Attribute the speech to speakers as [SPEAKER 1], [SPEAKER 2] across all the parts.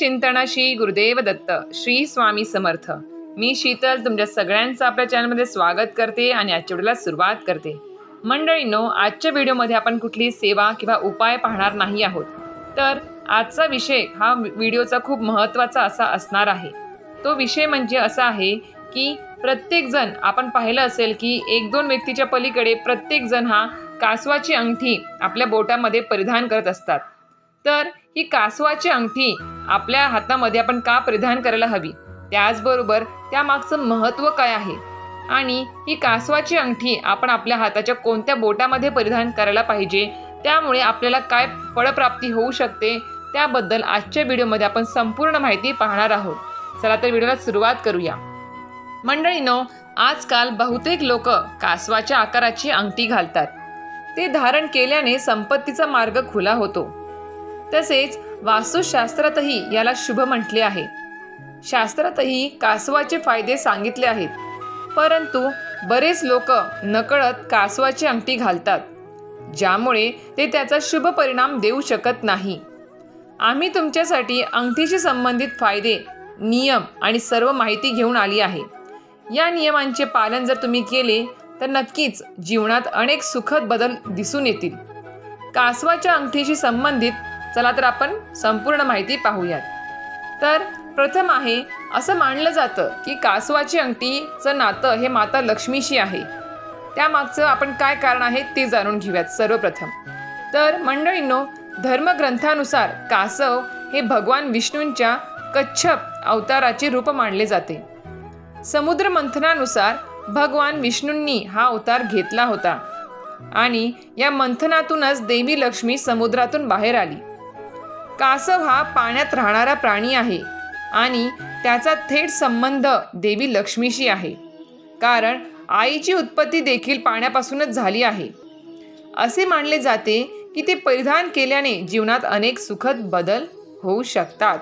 [SPEAKER 1] चिंतनाशी गुरुदेव दत्त. श्री स्वामी समर्थ. मी शीतल तुमच्या सगळ्यांचं आपल्या चॅनलमध्ये स्वागत करते आणि आजच्या व्हिडिओला सुरुवात करते. मंडळींनो आजच्या व्हिडिओमध्ये आपण कुठली सेवा किंवा उपाय पाहणार नाही आहोत. तर आजचा विषय हा व्हिडिओचा खूप महत्त्वाचा असा असणार आहे. तो विषय म्हणजे असा आहे की प्रत्येकजण आपण पाहिलं असेल की एक दोन व्यक्तीच्या पलीकडे प्रत्येकजण हा कासवाची अंगठी आपल्या बोटामध्ये परिधान करत असतात. तर ही कासवाची अंगठी आपल्या हातामध्ये आपण का परिधान करायला हवी? त्याचबरोबर त्यामागचं महत्त्व काय आहे? आणि ही कासवाची अंगठी आपण आपल्या हाताच्या कोणत्या बोटामध्ये परिधान करायला पाहिजे? त्यामुळे आपल्याला काय फळप्राप्ती होऊ शकते? त्याबद्दल आजच्या व्हिडिओमध्ये आपण संपूर्ण माहिती पाहणार आहोत. चला तर व्हिडिओला सुरुवात करूया. मंडळीनो आजकाल बहुतेक लोक कासवाच्या आकाराची अंगठी घालतात. ते धारण केल्याने संपत्तीचा मार्ग खुला होतो. तसेच वास्तुशास्त्रातही याला शुभ म्हटले आहे. शास्त्रातही कासवाचे फायदे सांगितले आहेत. परंतु बरेच लोक नकळत कासवाची अंगठी घालतात ज्यामुळे ते त्याचा शुभ परिणाम देऊ शकत नाही. आम्ही तुमच्यासाठी अंगठीशी संबंधित फायदे नियम आणि सर्व माहिती घेऊन आली आहे. या नियमांचे पालन जर तुम्ही केले तर नक्कीच जीवनात अनेक सुखद बदल दिसून येतील. कासवाच्या अंगठीशी संबंधित चला तर आपण संपूर्ण माहिती पाहूयात. तर प्रथम आहे असं मानलं जातं की कासवाची अंगठीचं नातं हे माता लक्ष्मीशी आहे. त्यामागचं आपण काय कारण आहे ते जाणून घेऊयात सर्वप्रथम. तर मंडळींनो धर्मग्रंथानुसार कासव हे भगवान विष्णूंच्या कच्छप अवताराचे रूप मानले जाते. समुद्र मंथनानुसार भगवान विष्णूंनी हा अवतार घेतला होता आणि या मंथनातूनच देवी लक्ष्मी समुद्रातून बाहेर आली. कासव हा पाण्यात राहणारा प्राणी आहे आणि त्याचा थेट संबंध देवी लक्ष्मीशी आहे. कारण आईची उत्पत्ती देखील पाण्यापासूनच झाली आहे. असे मानले जाते की ते परिधान केल्याने जीवनात अनेक सुखद बदल होऊ शकतात.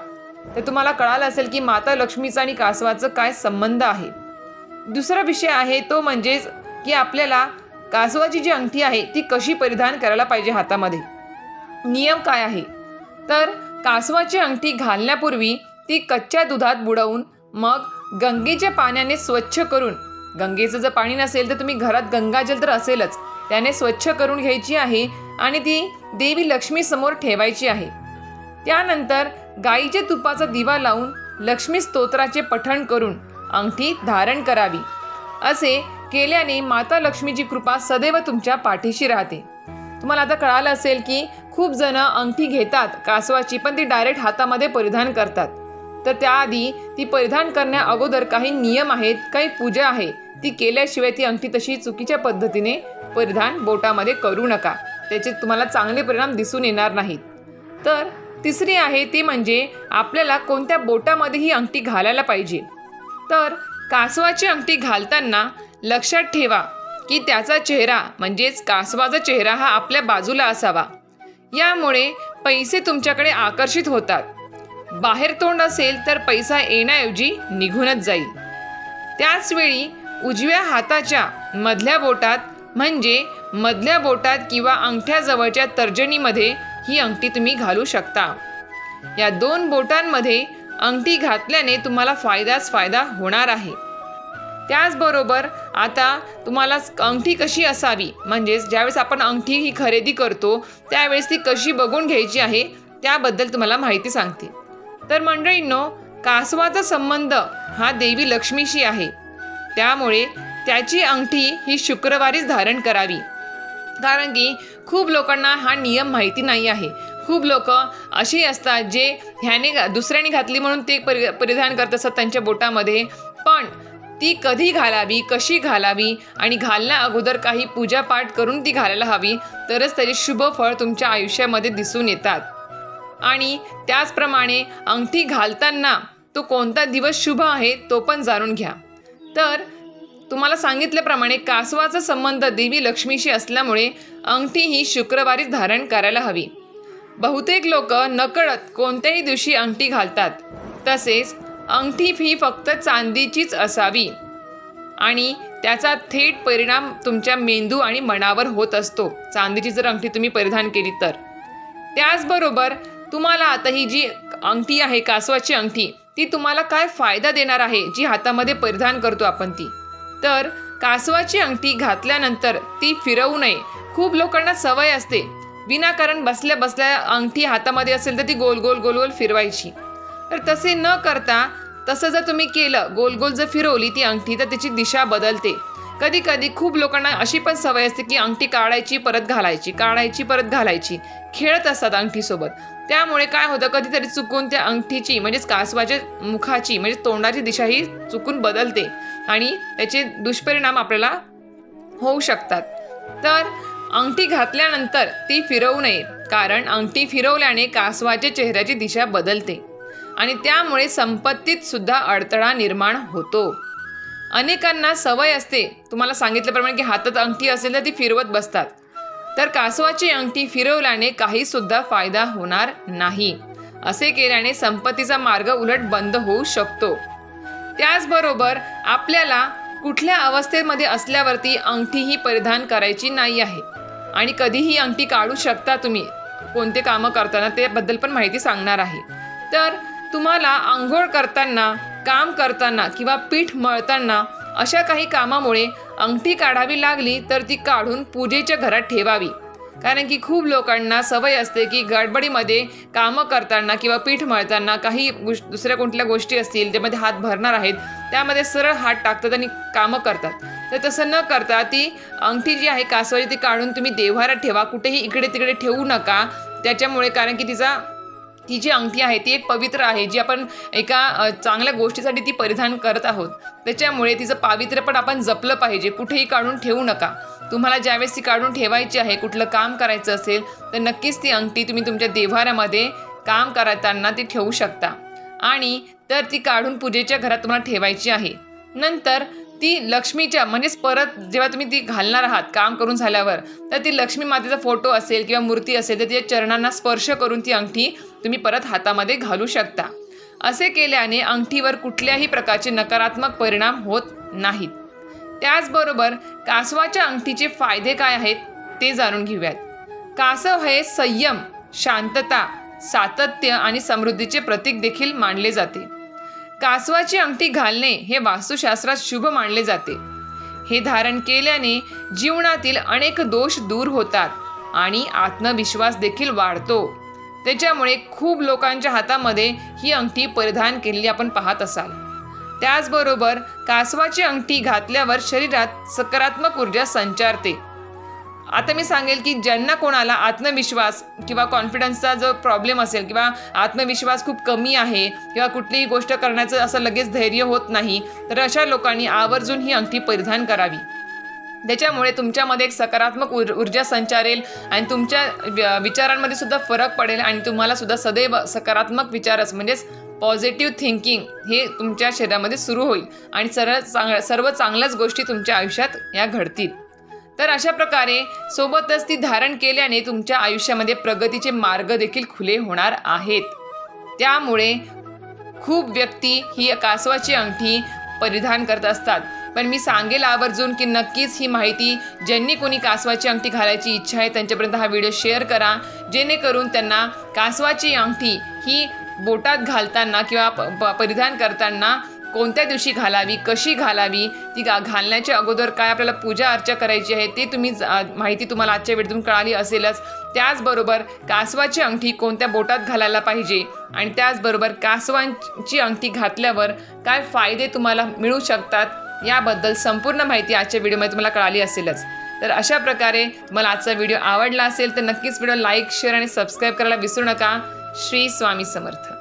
[SPEAKER 1] तर तुम्हाला कळालं असेल की माता लक्ष्मीचा आणि कासवाचं काय संबंध आहे? दुसरा विषय आहे तो म्हणजेच की आपल्याला कासवाची जी अंगठी आहे ती कशी परिधान करायला पाहिजे हातामध्ये? नियम काय आहे? तर कासवाची अंगठी घालण्यापूर्वी ती कच्च्या दुधात बुडवून मग गंगेच्या पाण्याने स्वच्छ करून गंगेचं जर पाणी नसेल तर तुम्ही घरात गंगाजल तर असेलच त्याने स्वच्छ करून घ्यायची आहे आणि ती देवी लक्ष्मी समोर ठेवायची आहे. त्यानंतर गाईच्या तुपाचा दिवा लावून लक्ष्मी स्तोत्राचे पठण करून अंगठी धारण करावी. असे केल्याने माता लक्ष्मीची कृपा सदैव तुमच्या पाठीशी राहते. तुम्हाला आता कळालं असेल की खूप जण अंगठी घेतात कासवाची पण ती डायरेक्ट हातामध्ये परिधान करतात. तर त्याआधी ती परिधान करण्या अगोदर काही नियम आहेत काही पूजा आहे. ती केल्याशिवाय ती अंगठी तशी चुकीच्या पद्धतीने परिधान बोटामध्ये करू नका. त्याचे तुम्हाला चांगले परिणाम दिसून येणार नाहीत. तर तिसरी आहे ती म्हणजे आपल्याला कोणत्या बोटामध्ये ही अंगठी घालायला पाहिजे? तर कासवाची अंगठी घालताना लक्षात ठेवा की त्याचा चेहरा म्हणजेच कासवाचा चेहरा हा आपल्या बाजूला असावा. यामुळे पैसे तुमच्याकडे आकर्षित होतात. बाहेर तोंड असेल तर पैसा येण्याऐवजी निघूनच जाईल. त्याचवेळी उजव्या हाताच्या मधल्या बोटात म्हणजे मधल्या बोटात किंवा अंगठ्याजवळच्या तर्जनीमध्ये ही अंगठी तुम्ही घालू शकता. या दोन बोटांमध्ये अंगठी घातल्याने तुम्हाला फायदाच फायदा होणार आहे. त्याचबरोबर आता तुम्हाला अंगठी कशी असावी? म्हणजेच ज्यावेळेस आपण अंगठी ही खरेदी करतो त्यावेळेस ती कशी बघून घ्यायची आहे त्याबद्दल तुम्हाला माहिती सांगते. तर मंडळींनो कासवाचा संबंध हा देवी लक्ष्मीशी आहे. त्यामुळे त्याची अंगठी ही शुक्रवारीच धारण करावी. कारण की खूप लोकांना हा नियम माहिती नाही आहे. खूप लोक अशी असतात जे ह्याने घा- दुसऱ्याने घातली म्हणून ते परि परिधान करत असतात त्यांच्या बोटामध्ये. पण ती कधी घालावी कशी घालावी आणि घालण्या अगोदर काही पूजापाठ करून ती घालायला हवी तरच त्याचे शुभ फळ तुमच्या आयुष्यामध्ये दिसून येतात. आणि त्याचप्रमाणे अंगठी घालताना तो कोणता दिवस शुभ आहे तो पण जाणून घ्या. तर तुम्हाला सांगितल्याप्रमाणे कासवाचा संबंध देवी लक्ष्मीशी असल्यामुळे अंगठी ही शुक्रवारीच धारण करायला हवी. बहुतेक लोक नकळत कोणत्याही दिवशी अंगठी घालतात. तसेच अंगठी ही फक्त चांदीचीच असावी. आणि त्याचा थेट परिणाम तुमच्या मेंदू आणि मनावर होत असतो. चांदीची जर अंगठी तुम्ही परिधान केली तर. त्याचबरोबर तुम्हाला आता ही जी अंगठी आहे कासवाची अंगठी ती तुम्हाला काय फायदा देणार आहे जी हातामध्ये परिधान करतो आपण ती? तर कासवाची अंगठी घातल्यानंतर ती फिरवू नये. खूप लोकांना सवय असते. विनाकारण बसल्या बसल्या अंगठी हातामध्ये असेल तर ती गोल गोल गोल गोल फिरवायची. तर तसे न करता तसं जर तुम्ही केलं गोल गोल जर फिरवली ती अंगठी तर त्याची दिशा बदलते. कधी कधी खूप लोकांना अशी पण सवय असते की अंगठी काढायची परत घालायची काढायची परत घालायची. खेळत असतात अंगठीसोबत. त्यामुळे काय होतं कधीतरी चुकून त्या अंगठीची म्हणजेच कासवाच्या मुखाची म्हणजे तोंडाची दिशा ही चुकून बदलते आणि त्याचे दुष्परिणाम आपल्याला होऊ शकतात. तर अंगठी घातल्यानंतर ती फिरवू नये कारण अंगठी फिरवल्याने कासवाच्या चेहऱ्याची दिशा बदलते. आणि त्यामुळे संपत्तीत सुद्धा अडथळा निर्माण होतो. अनेकांना सवय असते तुम्हाला सांगितल्याप्रमाणे की हातात अंगठी असेल तर ती फिरवत बसतात. तर कासवाची अंगठी फिरवल्याने काही सुद्धा फायदा होणार नाही. असे केल्याने संपत्तीचा मार्ग उलट बंद होऊ शकतो. त्याचबरोबर आपल्याला कुठल्या अवस्थेमध्ये असल्यावरती अंगठी ही परिधान करायची नाही आहे. आणि कधीही अंगठी काढू शकता तुम्ही. कोणते कामं करताना त्याबद्दल पण माहिती सांगणार आहे. तर तुम्हाला आंघोळ करताना काम करताना किंवा पीठ मळताना अशा काही कामामुळे अंगठी काढावी लागली तर ती काढून पूजेच्या घरात ठेवावी. कारण की खूप लोकांना सवय असते की गडबडीमध्ये कामं करताना किंवा पीठ मळताना काही गोष्ट दुसऱ्या कोणत्या गोष्टी असतील ज्यामध्ये हात भरणार आहेत त्यामध्ये सरळ हात टाकतात आणि कामं करतात. तर तसं न करता ती अंगठी जी आहे कासवाची ती काढून तुम्ही देव्हारात ठेवा. कुठेही इकडे तिकडे ठेवू नका. त्याच्यामुळे कारण की तिचा ती जी अंगठी आहे ती एक पवित्र आहे जी आपण एका चांगल्या गोष्टीसाठी ती परिधान करत आहोत. त्याच्यामुळे तिचं पावित्र्य पण आपण जपलं पाहिजे. कुठेही काढून ठेवू नका. तुम्हाला ज्यावेळेस ती काढून ठेवायची आहे कुठलं काम करायचं असेल तर नक्कीच ती अंगठी तुम्ही तुमच्या देव्हाऱ्यामध्ये काम करताना ती ठेवू शकता. आणि तर ती काढून पूजेच्या घरात तुम्हाला ठेवायची आहे. नंतर ती लक्ष्मीच्या म्हणजेच परत जेव्हा तुम्ही ती घालणार आहात काम करून झाल्यावर तर ती लक्ष्मी मातेचा फोटो असेल किंवा मूर्ती असेल तर तिच्या चरणांना स्पर्श करून ती अंगठी तुम्ही परत हातामध्ये घालू शकता. असे केल्याने अंगठीवर कुठल्याही प्रकारचे नकारात्मक परिणाम होत नाहीत. त्याचबरोबर कासवाच्या अंगठीचे फायदे काय आहेत ते जाणून घेऊयात. कासव हे संयम शांतता सातत्य आणि समृद्धीचे प्रतीक देखील मानले जाते. कासवाची अंगठी घालणे हे वास्तुशास्त्रात शुभ मानले जाते. हे धारण केल्याने जीवनातील अनेक दोष दूर होतात आणि आत्मविश्वास देखील वाढतो. त्याच्यामुळे खूप लोकांच्या हातामध्ये ही अंगठी परिधान केलेली आपण पाहत असाल. त्याचबरोबर कासवाची अंगठी घातल्यावर शरीरात सकारात्मक ऊर्जा संचारते. आता मी सांगेल की ज्यांना कोणाला आत्मविश्वास किंवा कॉन्फिडन्सचा जो प्रॉब्लेम असेल किंवा आत्मविश्वास खूप कमी आहे किंवा कुठलीही गोष्ट करण्याचं असं लगेच धैर्य होत नाही तर अशा लोकांनी आवर्जून ही अंगठी परिधान करावी. त्याच्यामुळे तुमच्यामध्ये एक सकारात्मक उर ऊर्जा संचारेल आणि तुमच्या विचारांमध्ये सुद्धा फरक पडेल आणि तुम्हाला सुद्धा सदैव सकारात्मक विचारच म्हणजेच पॉझिटिव्ह थिंकिंग हे तुमच्या शरीरामध्ये सुरू होईल आणि सरळ चांग सर्व चांगल्याच गोष्टी तुमच्या आयुष्यात या घडतील. तर अशा प्रकारे सोबतच ती धारण केल्याने तुमच्या आयुष्यामध्ये प्रगतीचे मार्ग देखील खुले होणार आहेत. त्यामुळे खूप व्यक्ती ही कासवाची अंगठी परिधान करत असतात. पण मी सांगेल आवर्जून की नक्कीच ही माहिती ज्यांनी कोणी कासवाची अंगठी घालायची इच्छा आहे त्यांच्यापर्यंत हा व्हिडिओ शेअर करा. जेणेकरून त्यांना कासवाची अंगठी ही बोटात घालताना किंवा प- प- परिधान करताना कोणत्या दिवशी घालावी कशी घालावी ती गा घालण्याच्या अगोदर काय आपल्याला पूजा अर्चा करायची आहे ते तुम्ही माहिती तुम्हाला आजच्या व्हिडिओतून कळाली असेलच. त्याचबरोबर कासवाची अंगठी कोणत्या बोटात घालायला पाहिजे आणि त्याचबरोबर कासवांची अंगठी घातल्यावर काय फायदे तुम्हाला मिळू शकतात याबद्दल संपूर्ण माहिती आजच्या व्हिडिओमध्ये तुम्हाला कळाली असेलच. तर अशा प्रकारे तुम्हाला आजचा व्हिडिओ आवडला असेल तर नक्कीच व्हिडिओ लाईक शेअर आणि सबस्क्राईब करायला विसरू नका. श्री स्वामी समर्थ.